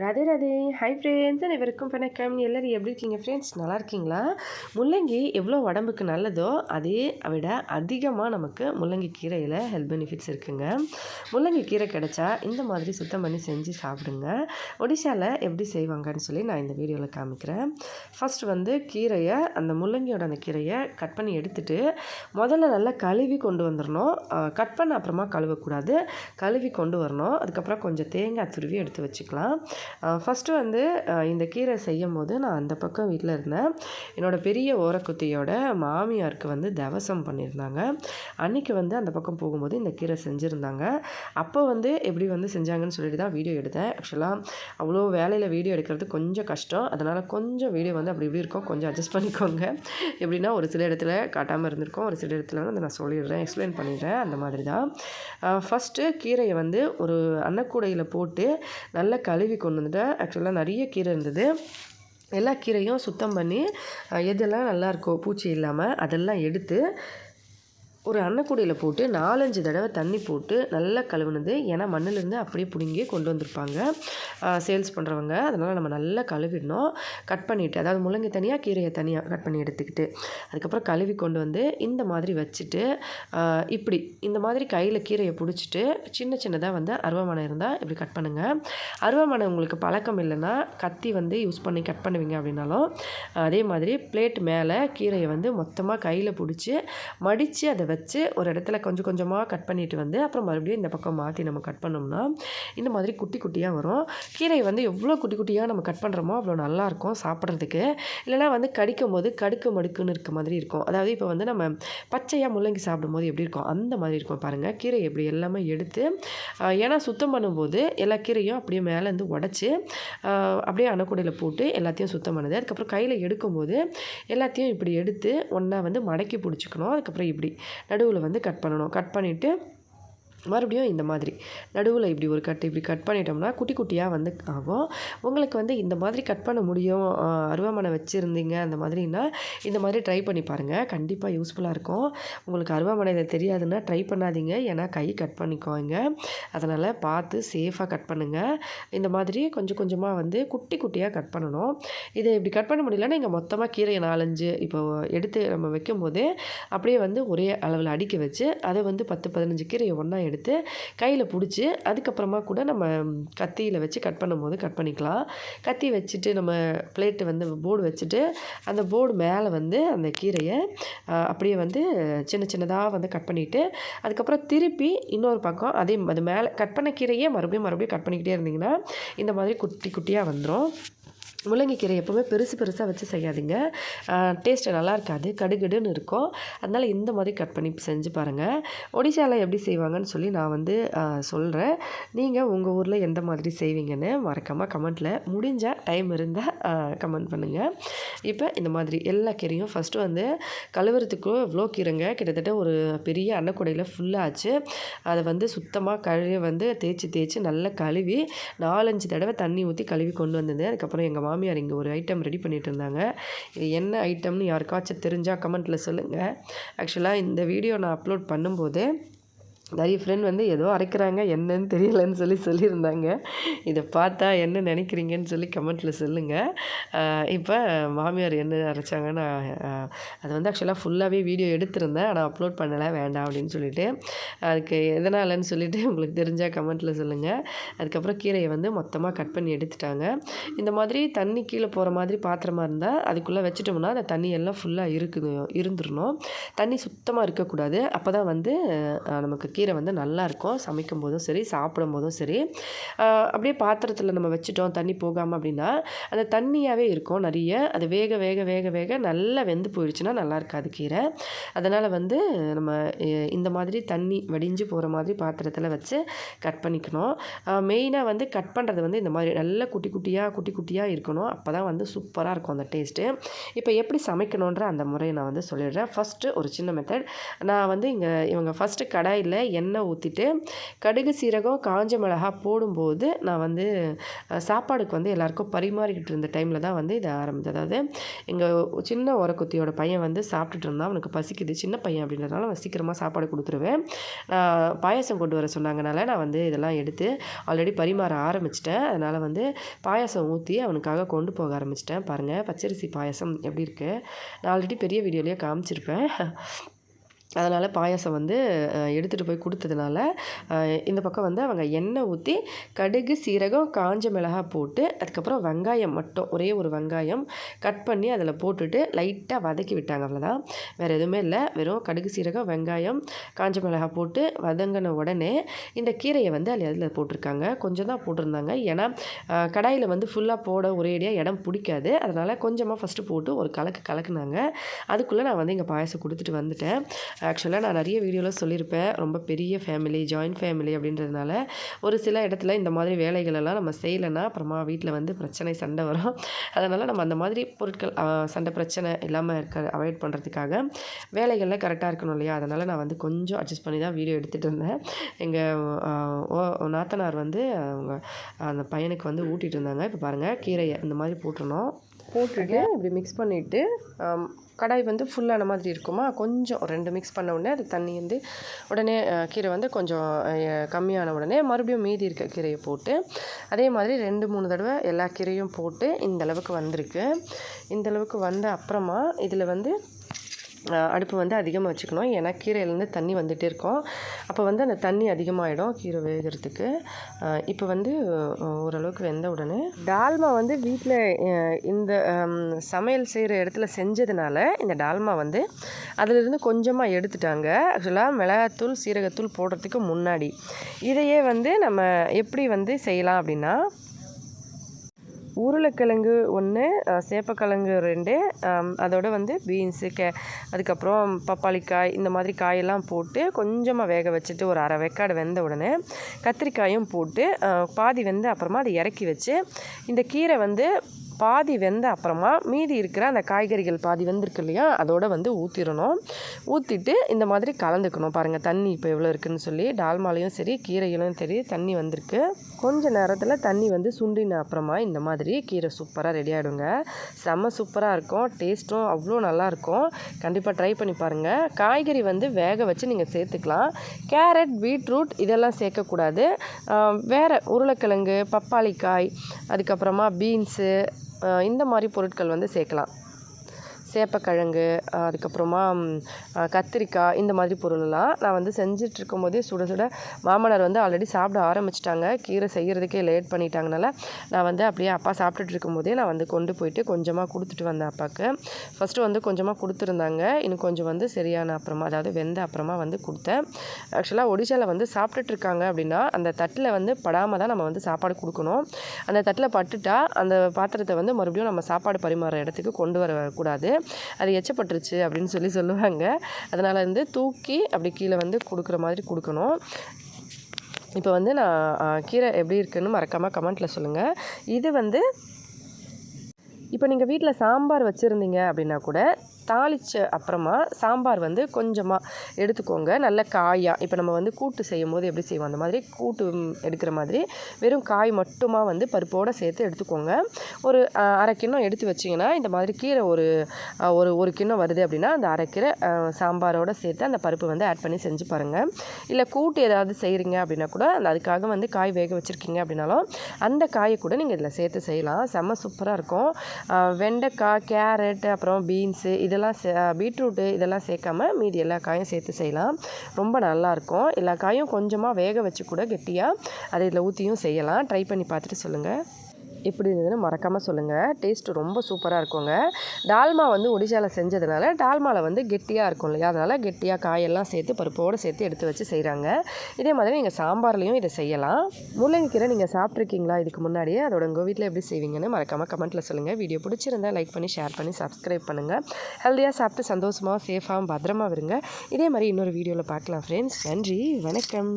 Radhe Radhe. Hi friends அனைவருக்கும் வணக்கம். எல்லோரும் எப்படி இருக்கீங்க ஃப்ரெண்ட்ஸ் நல்லா இருக்கீங்களா? முள்ளங்கி எவ்வளோ உடம்புக்கு நல்லதோ அதே விட அதிகமாக நமக்கு முள்ளங்கி கீரையில் ஹெல்த் பெனிஃபிட்ஸ் இருக்குங்க. முள்ளங்கி கீரை கிடைச்சா இந்த மாதிரி சுத்தம் பண்ணி செஞ்சு சாப்பிடுங்க. ஒடிஷாவில் எப்படி செய்வாங்கன்னு சொல்லி நான் இந்த வீடியோவில் காமிக்கிறேன். ஃபஸ்ட் வந்து கீரையை அந்த முள்ளங்கியோட அந்த கீரையை கட் பண்ணி எடுத்துட்டு முதல்ல நல்லா கழுவி கொண்டு வந்துடணும் கட் பண்ண அப்புறமா கழுவக்கூடாது. கழுவி கொண்டு வரணும். அதுக்கப்புறம் கொஞ்சம் தேங்காய் துருவி எடுத்து வச்சுக்கலாம். ஃபஸ்ட்டு வந்து இந்த கீரை செய்யும் போது நான் அந்த பக்கம் வீட்டில் இருந்தேன். என்னோடய பெரிய ஓரக்குத்தியோட மாமியாருக்கு வந்து தவசம் பண்ணியிருந்தாங்க. அன்றைக்கி வந்து அந்த பக்கம் போகும்போது இந்த கீரை செஞ்சுருந்தாங்க. அப்போ வந்து எப்படி வந்து செஞ்சாங்கன்னு சொல்லிட்டு தான் வீடியோ எடுத்தேன். ஆக்சுவலாக அவ்வளோ வேலையில் வீடியோ எடுக்கிறது கொஞ்சம் கஷ்டம். அதனால் கொஞ்சம் வீடியோ வந்து அப்படி இப்படி இருக்கும். கொஞ்சம் அட்ஜஸ்ட் பண்ணிக்கோங்க. எப்படின்னா ஒரு சில இடத்துல காட்டாமல் இருந்திருக்கோம். ஒரு சில இடத்துல வந்து நான் சொல்லிடுறேன் எக்ஸ்பிளைன் பண்ணிடுறேன். அந்த மாதிரி தான். ஃபஸ்ட்டு கீரையை வந்து ஒரு அன்னக்கூடையில் போட்டு நல்லா கழுவி கொண்டு வந்துட்டேன். ஆக்சுவலாக நிறைய கீரை இருந்தது. எல்லா கீரையும் சுத்தம் பண்ணி எதெல்லாம் நல்லாயிருக்கோ பூச்சி இல்லாமல் அதெல்லாம் எடுத்து ஒரு அன்னக்கூடையில் போட்டு நாலஞ்சு தடவை தண்ணி போட்டு நல்லா கழுவுனது. ஏன்னா மண்ணிலேருந்து அப்படியே பிடுங்கி கொண்டு வந்திருப்பாங்க. சேல்ஸ் பண்ணுறவங்க அதனால் நம்ம நல்லா கழுவிடணும். கட் பண்ணிவிட்டு அதாவது முள்ளங்கி தனியாக கீரையை தனியாக கட் பண்ணி எடுத்துக்கிட்டு அதுக்கப்புறம் கழுவி கொண்டு வந்து இந்த மாதிரி வச்சுட்டு இப்படி இந்த மாதிரி கையில் கீரையை பிடிச்சிட்டு சின்ன சின்னதாக வந்து அருவாமனை இருந்தால் இப்படி கட் பண்ணுங்கள் அருவாமனை உங்களுக்கு பழக்கம் இல்லைன்னா கத்தி வந்து யூஸ் பண்ணி கட் பண்ணுவீங்க அப்படின்னாலும் அதே மாதிரி பிளேட் மேலே கீரையை வந்து மொத்தமாக கையில் பிடிச்சி மடித்து அதை வச்சு ஒரு இடத்துல கொஞ்சம் கொஞ்சமாக கட் பண்ணிட்டு வந்து அப்புறம் மறுபடியும் இந்த பக்கம் மாற்றி நம்ம கட் பண்ணோம்னா இந்த மாதிரி குட்டி குட்டியாக வரும். கீரை வந்து எவ்வளோ குட்டி குட்டியாக நம்ம கட் பண்ணுறோமோ அவ்வளோ நல்லாயிருக்கும் சாப்பிட்றதுக்கு. இல்லைனா வந்து கடிக்கும் போது கடுக்கு மடுக்குன்னு இருக்க மாதிரி இருக்கும். அதாவது இப்போ வந்து நம்ம பச்சையாக முள்ளங்கி சாப்பிடும்போது எப்படி இருக்கும்? அந்த மாதிரி இருக்கும் பாருங்கள் கீரை எப்படி எல்லாமே எடுத்து ஏன்னா சுத்தம் பண்ணும்போது எல்லா கீரையும் அப்படியே மேலேருந்து உடச்சி அப்படியே அணக்கூடையில் போட்டு எல்லாத்தையும் சுத்தம் பண்ணுது. அதுக்கப்புறம் கையில் எடுக்கும்போது எல்லாத்தையும் இப்படி எடுத்து ஒன்றா வந்து மடக்கி பிடிச்சிக்கணும். அதுக்கப்புறம் இப்படி நடுவில் வந்து கட் பண்ணணும். கட் பண்ணிவிட்டு மறுபடியும் இந்த மாதிரி. நடுவில் இப்படி ஒரு கட் இப்படி கட் பண்ணிட்டோம்னா குட்டி குட்டியாக வந்து ஆகும். உங்களுக்கு வந்து இந்த மாதிரி கட் பண்ண முடியும் அருவாமனை வச்சுருந்தீங்க அந்த மாதிரின்னா இந்த மாதிரி ட்ரை பண்ணி பாருங்கள் கண்டிப்பாக யூஸ்ஃபுல்லாக இருக்கும். உங்களுக்கு அருவாமனை இதை தெரியாதுன்னா ட்ரை பண்ணாதீங்க. ஏன்னா கை கட் பண்ணிக்கோங்க. அதனால் பார்த்து சேஃபாக கட் பண்ணுங்கள் இந்த மாதிரி கொஞ்சம் கொஞ்சமாக வந்து குட்டி குட்டியாக கட் பண்ணணும். இதை இப்படி கட் பண்ண முடியலன்னா இங்கே மொத்தமாக கீரையை நாலஞ்சு இப்போ எடுத்து நம்ம வைக்கும்போது அப்படியே வந்து ஒரே அளவில் அடிக்க வச்சு அதை வந்து பத்து பதினஞ்சு கீரையை ஒன்றா எடுத்து கையில் பிடிச்சி அதுக்கப்புறமா கூட நம்ம கத்தியில் வச்சு கட் பண்ணும்போது கட் பண்ணிக்கலாம். கத்தி வச்சுட்டு நம்ம பிளேட்டு வந்து போர்டு வச்சுட்டு அந்த போர்டு மேலே வந்து அந்த கீரையை அப்படியே வந்து சின்ன சின்னதாக வந்து கட் பண்ணிவிட்டு அதுக்கப்புறம் திருப்பி இன்னொரு பக்கம் அதே அது மேலே கட் பண்ண கீரையே மறுபடியும் மறுபடியும் கட் பண்ணிக்கிட்டே இருந்திங்கன்னா இந்த மாதிரி குட்டி குட்டியாக வந்துடும் முள்ளங்கிக்கீரை எப்போவுமே பெருசு பெருசாக வச்சு செய்யாதீங்க. டேஸ்ட்டு நல்லா இருக்காது. கடுகடுன்னு இருக்கும். அதனால் இந்த மாதிரி கட் பண்ணி செஞ்சு பாருங்கள் ஒடிசாவில் எப்படி செய்வாங்கன்னு சொல்லி நான் வந்து சொல்கிறேன் நீங்கள் உங்கள் ஊரில் எந்த மாதிரி செய்வீங்கன்னு மறக்காமல் கமெண்ட்டில் முடிஞ்சால் டைம் இருந்தால் கமெண்ட் பண்ணுங்கள் இப்போ இந்த மாதிரி எல்லா கீரையும் ஃபஸ்ட்டு வந்து கழுவுறதுக்கு இவ்வளோ கீரைங்க. கிட்டத்தட்ட ஒரு பெரிய அன்னக்குடையில் ஃபுல்லாச்சு அதை வந்து சுத்தமாக கழுவி வந்து தேய்ச்சி தேய்ச்சி நல்லா கழுவி நாலஞ்சு தடவை தண்ணி ஊற்றி கழுவி கொண்டு வந்தது. அதுக்கப்புறம் எங்கள் மாமியார் இங்கே ஒரு ஐட்டம் ரெடி பண்ணிகிட்டு இருந்தாங்க இது என்ன ஐட்டம்னு யாருக்காச்சும் தெரிஞ்சால் கமெண்ட்டில் சொல்லுங்கள் ஆக்சுவலாக இந்த வீடியோ நான் அப்லோட் பண்ணும்போது நிறைய ஃப்ரெண்ட் வந்து ஏதோ அரைக்கிறாங்க என்னன்னு தெரியலன்னு சொல்லி சொல்லியிருந்தாங்க. இதை பார்த்தா என்ன நினைக்கிறீங்கன்னு சொல்லி கமெண்ட்டில் சொல்லுங்கள் இப்போ மாமியார் என்ன அரைச்சாங்கன்னு அது வந்து ஆக்சுவலாக ஃபுல்லாகவே வீடியோ எடுத்திருந்தேன் ஆனால் அப்லோட் பண்ணலை வேண்டாம் அப்படின்னு சொல்லிட்டு. அதுக்கு எதனாலன்னு சொல்லிட்டு உங்களுக்கு தெரிஞ்சால் கமெண்ட்டில் சொல்லுங்கள் அதுக்கப்புறம் கீரையை வந்து மொத்தமாக கட் பண்ணி எடுத்துட்டாங்க. இந்த மாதிரி தண்ணி கீழே போகிற மாதிரி பாத்திரமா இருந்தால் அதுக்குள்ளே வச்சுட்டோம்னா அந்த தண்ணி எல்லாம் ஃபுல்லாக இருக்குது இருந்துடணும் தண்ணி சுத்தமாக இருக்கக்கூடாது. அப்போ தான் வந்து நமக்கு கீரை வந்து நல்லாயிருக்கும். சமைக்கும் போதும் சரி சாப்பிடும் போதும் சரி அப்படியே பாத்திரத்தில் நம்ம வச்சுட்டோம் தண்ணி போகாமல் அப்படின்னா அந்த தண்ணியாகவே இருக்கும் நிறைய. அது வேக வேக வேக வேக நல்லா வெந்து போயிடுச்சுன்னா நல்லா இருக்காது கீரை. அதனால் வந்து நம்ம இந்த மாதிரி தண்ணி வடிஞ்சு போகிற மாதிரி பாத்திரத்தில் வச்சு கட் பண்ணிக்கணும். மெயினாக வந்து கட் பண்ணுறது வந்து இந்த மாதிரி நல்ல குட்டி குட்டியாக குட்டி குட்டியாக இருக்கணும். அப்போ தான் வந்து சூப்பராக இருக்கும் அந்த டேஸ்ட்டு. இப்போ எப்படி சமைக்கணுன்ற அந்த முறையை நான் வந்து சொல்லிடுறேன். ஃபஸ்ட்டு ஒரு சின்ன மெத்தட் நான் வந்து இங்கே இவங்க ஃபஸ்ட்டு கடாயில் எண்ணெய் ஊற்றிட்டு கடுகு சீரகம் காஞ்ச மிளகா போடும்போது நான் வந்து சாப்பாடுக்கு வந்து எல்லாருக்கும் பரிமாறிக்கிட்டு இருந்த டைமில் தான் வந்து இதை ஆரம்பித்தது அதாவது எங்கள் சின்ன உரக்குத்தியோட பையன் வந்து சாப்பிட்டுட்டு இருந்தான். அவனுக்கு பசிக்குது. சின்ன பையன் அப்படின்றதுனால அவன் சீக்கிரமாக சாப்பாடு கொடுத்துருவேன். பாயசம் கொண்டு வர சொன்னாங்கனால நான் வந்து இதெல்லாம் எடுத்து ஆல்ரெடி பரிமாற ஆரம்பிச்சிட்டேன். அதனால் வந்து பாயசம் ஊற்றி அவனுக்காக கொண்டு போக ஆரம்பிச்சிட்டேன். பாருங்கள் பச்சரிசி பாயசம் எப்படி இருக்குது நான் ஆல்ரெடி பெரிய வீடியோலேயே காமிச்சிருப்பேன். அதனால் பாயாசம் வந்து எடுத்துகிட்டு போய் கொடுத்ததுனால இந்த பக்கம் வந்து அவங்க எண்ணெய் ஊற்றி கடுகு சீரகம் காஞ்ச மிளகா போட்டு அதுக்கப்புறம் வெங்காயம் மட்டும் ஒரே ஒரு வெங்காயம் கட் பண்ணி அதில் போட்டுட்டு லைட்டாக வதக்கி விட்டாங்க அவ்வளோதான் வேறு எதுவுமே இல்லை. வெறும் கடுகு சீரகம் வெங்காயம் காஞ்ச மிளகா போட்டு வதங்கின உடனே இந்த கீரையை வந்து அதில் அதில் போட்டிருக்காங்க? கொஞ்சம் தான் போட்டிருந்தாங்க. ஏன்னா கடாயில் வந்து ஃபுல்லாக போட ஒரேடியாக இடம் பிடிக்காது. அதனால் கொஞ்சமாக ஃபஸ்ட்டு போட்டு ஒரு கலக்கு கலக்குனாங்க. அதுக்குள்ளே நான் வந்து இங்கே பாயசம் கொடுத்துட்டு வந்துட்டேன். ஆக்சுவலாக நான் நிறைய வீடியோவில் சொல்லியிருப்பேன் ரொம்ப பெரிய ஃபேமிலி ஜாயின்ட் ஃபேமிலி அப்படின்றதுனால ஒரு சில இடத்துல இந்த மாதிரி வேலைகளெல்லாம் நம்ம செய்யலைன்னா அப்புறமா வீட்டில் வந்து பிரச்சனை சண்டை வரும். அதனால் நம்ம அந்த மாதிரி பொருட்கள் சண்டை பிரச்சனை இல்லாமல் இருக்க அவாய்ட் பண்ணுறதுக்காக வேலைகளில் கரெக்டாக இருக்கணும் இல்லையா? அதனால் நான் வந்து கொஞ்சம் அட்ஜஸ்ட் பண்ணி தான் வீடியோ எடுத்துகிட்டு இருந்தேன். எங்கள் நாத்தனார் வந்து அவங்க அந்த பையனுக்கு வந்து ஊட்டிகிட்டு இருந்தாங்க. இப்போ பாருங்கள் கீரையை இந்த மாதிரி போட்டுருணும் போட்டுட்டு இப்படி மிக்ஸ் பண்ணிவிட்டு கடாய் வந்து ஃபுல்லான மாதிரி இருக்குமா? கொஞ்சம் ரெண்டு மிக்ஸ் பண்ண உடனே அது தண்ணி வந்து உடனே கீரை வந்து கொஞ்சம் கம்மியான உடனே மறுபடியும் மீதி இருக்க கீரையை போட்டு அதே மாதிரி ரெண்டு மூணு தடவை எல்லா கீரையும் போட்டு இந்த அளவுக்கு வந்திருக்கு. இந்த அளவுக்கு வந்த அப்புறமா இதில் வந்து அடுப்பு வந்து அதிகமாக வச்சுக்கணும். ஏன்னா கீரையிலேருந்து தண்ணி வந்துகிட்டே இருக்கும். அப்போ வந்து அந்த தண்ணி அதிகமாகிடும் கீரை வேகிறதுக்கு. இப்போ வந்து ஓரளவுக்கு வெந்த உடனே டால்மா வந்து வீட்டில் இந்த சமையல் செய்கிற இடத்துல செஞ்சதுனால இந்த டால்மா வந்து அதிலிருந்து கொஞ்சமாக எடுத்துட்டாங்க. ஆக்சுவலாக மிளகாத்தூள் சீரகத்தூள் போடுறதுக்கு முன்னாடி. இதையே வந்து நம்ம எப்படி வந்து செய்யலாம் அப்படின்னா உருளைக்கிழங்கு ஒன்று சேப்பக்கிழங்கு ரெண்டு அதோட வந்து பீன்ஸு கே அதுக்கப்புறம் பப்பாளிக்காய் இந்த மாதிரி காயெல்லாம் போட்டு கொஞ்சமாக வேக வச்சுட்டு ஒரு அரை வெக்காடு வெந்த உடனே கத்திரிக்காயும் போட்டு பாதி வெந்து அப்புறமா அதை இறக்கி வச்சு இந்த கீரை வந்து பாதி வெந்த அப்புறமா மீதி இருக்கிற அந்த காய்கறிகள் பாதி வெந்திருக்கு இல்லையா அதோட வந்து ஊற்றிடணும் ஊற்றிட்டு இந்த மாதிரி கலந்துக்கணும். பாருங்கள் தண்ணி இப்போ எவ்வளோ இருக்குதுன்னு சொல்லி டால்மாலையும் சரி கீரைகளும் சரி தண்ணி வந்திருக்கு. கொஞ்ச நேரத்தில் தண்ணி வந்து சுண்டின அப்புறமா இந்த மாதிரி கீரை சூப்பராக ரெடி ஆகிடுங்க செம்ம சூப்பராக இருக்கும். டேஸ்ட்டும் அவ்வளோ நல்லாயிருக்கும் கண்டிப்பாக ட்ரை பண்ணி பாருங்கள் காய்கறி வந்து வேக வச்சு நீங்கள் சேர்த்துக்கலாம். கேரட் பீட்ரூட் இதெல்லாம் சேர்க்கக்கூடாது. வேறு உருளைக்கிழங்கு பப்பாளிக்காய் அதுக்கப்புறமா பீன்ஸு இந்த மாதிரி பொருட்கள் வந்து சேர்க்கலாம். சேப்பக்கிழங்கு அதுக்கப்புறமா கத்திரிக்காய் இந்த மாதிரி பொருளெல்லாம் நான் வந்து செஞ்சிட்ருக்கும் போதே சுட சுட மாமனார் வந்து ஆல்ரெடி சாப்பிட ஆரம்பிச்சிட்டாங்க. கீரை செய்கிறதுக்கே லேட் பண்ணிட்டாங்கனால நான் வந்து அப்படியே அப்பா சாப்பிட்டுட்டு இருக்கும்போதே நான் வந்து கொண்டு போயிட்டு கொஞ்சமாக கொடுத்துட்டு வந்தேன் அப்பாவுக்கு ஃபஸ்ட்டு வந்து கொஞ்சமாக கொடுத்துருந்தாங்க. இன்னும் கொஞ்சம் வந்து சரியான அப்புறமா அதாவது வெந்த அப்புறமா வந்து கொடுத்தேன். ஆக்சுவலாக ஒடிசாவில் வந்து சாப்பிட்டுட்டு இருக்காங்க அப்படின்னா அந்த தட்டில் வந்து படாமல் தான் நம்ம வந்து சாப்பாடு கொடுக்கணும். அந்த தட்டில் பட்டுட்டா அந்த பாத்திரத்தை வந்து மறுபடியும் நம்ம சாப்பாடு பரிமாற இடத்துக்கு கொண்டு வரக்கூடாது. அது எச்சப்பட்டுருச்சு அப்படின்னு சொல்லி சொல்லுவாங்க. அதனால் வந்து தூக்கி அப்படி கீழே வந்து கொடுக்குற மாதிரி கொடுக்கணும். இப்போ வந்து நான் கீரை எப்படி இருக்குன்னு மறக்காமல் கமெண்ட்டில் சொல்லுங்கள் இது வந்து இப்போ நீங்கள் வீட்டில் சாம்பார் வச்சுருந்தீங்க அப்படின்னா கூட தாளித்த அப்புறமா சாம்பார் வந்து கொஞ்சமாக எடுத்துக்கோங்க. நல்ல காயாக இப்போ நம்ம வந்து கூட்டு செய்யும் போது எப்படி செய்வோம்? அந்த மாதிரி கூட்டு எடுக்கிற மாதிரி வெறும் காய் மட்டுமா வந்து பருப்போடு சேர்த்து எடுத்துக்கோங்க. ஒரு அரை கிண்ணம் எடுத்து வச்சிங்கன்னா இந்த மாதிரி கீரை ஒரு ஒரு ஒரு கிண்ணம் வருது அப்படின்னா அந்த அரைக்கீரை சாம்பாரோடு சேர்த்து அந்த பருப்பு வந்து ஆட் பண்ணி செஞ்சு பாருங்கள் இல்லை கூட்டு ஏதாவது செய்கிறீங்க அப்படின்னா கூட அந்த அதுக்காக வந்து காய் வேக வச்சுருக்கீங்க அப்படின்னாலும் அந்த காயை கூட நீங்கள் இதில் சேர்த்து செய்யலாம். செம்ம சூப்பராக இருக்கும். வெண்டைக்காய் கேரட் அப்புறம் பீன்ஸு இது இதெல்லாம் சே பீட்ரூட்டு இதெல்லாம் சேர்க்காம மீதி எல்லா காயும் சேர்த்து செய்யலாம். ரொம்ப நல்லாயிருக்கும். எல்லா காயும் கொஞ்சமாக வேக வச்சு கூட கெட்டியாக அதை இதில் ஊற்றியும் செய்யலாம். ட்ரை பண்ணி பார்த்துட்டு சொல்லுங்கள் எப்படி இருந்ததுன்னு மறக்காமல் சொல்லுங்கள் டேஸ்ட்டு ரொம்ப சூப்பராக இருக்குங்க. டால்மா வந்து ஒடிசாவில் செஞ்சதுனால டால்மாவில் வந்து கெட்டியாக இருக்கும் இல்லையா? அதனால் கெட்டியாக காயெல்லாம் சேர்த்து பருப்போடு சேர்த்து எடுத்து வச்சு செய்கிறாங்க இதே மாதிரி நீங்கள் சாம்பார்லேயும் இதை செய்யலாம். முள்ளங்கிக்கீரை நீங்கள் சாப்பிட்ருக்கீங்களா இதுக்கு முன்னாடியே அதோட உங்கள் வீட்டில் எப்படி செய்வீங்கன்னு மறக்காமல் கமெண்ட்டில் சொல்லுங்கள் வீடியோ பிடிச்சிருந்தா லைக் பண்ணி ஷேர் பண்ணி சப்ஸ்கிரைப் பண்ணுங்கள் ஹெல்த்தியாக சாப்பிட்டு சந்தோஷமாக சேஃபாகவும் பத்திரமா விருங்க இதே மாதிரி இன்னொரு வீடியோவில் பார்க்கலாம் ஃப்ரெண்ட்ஸ் நன்றி வணக்கம்.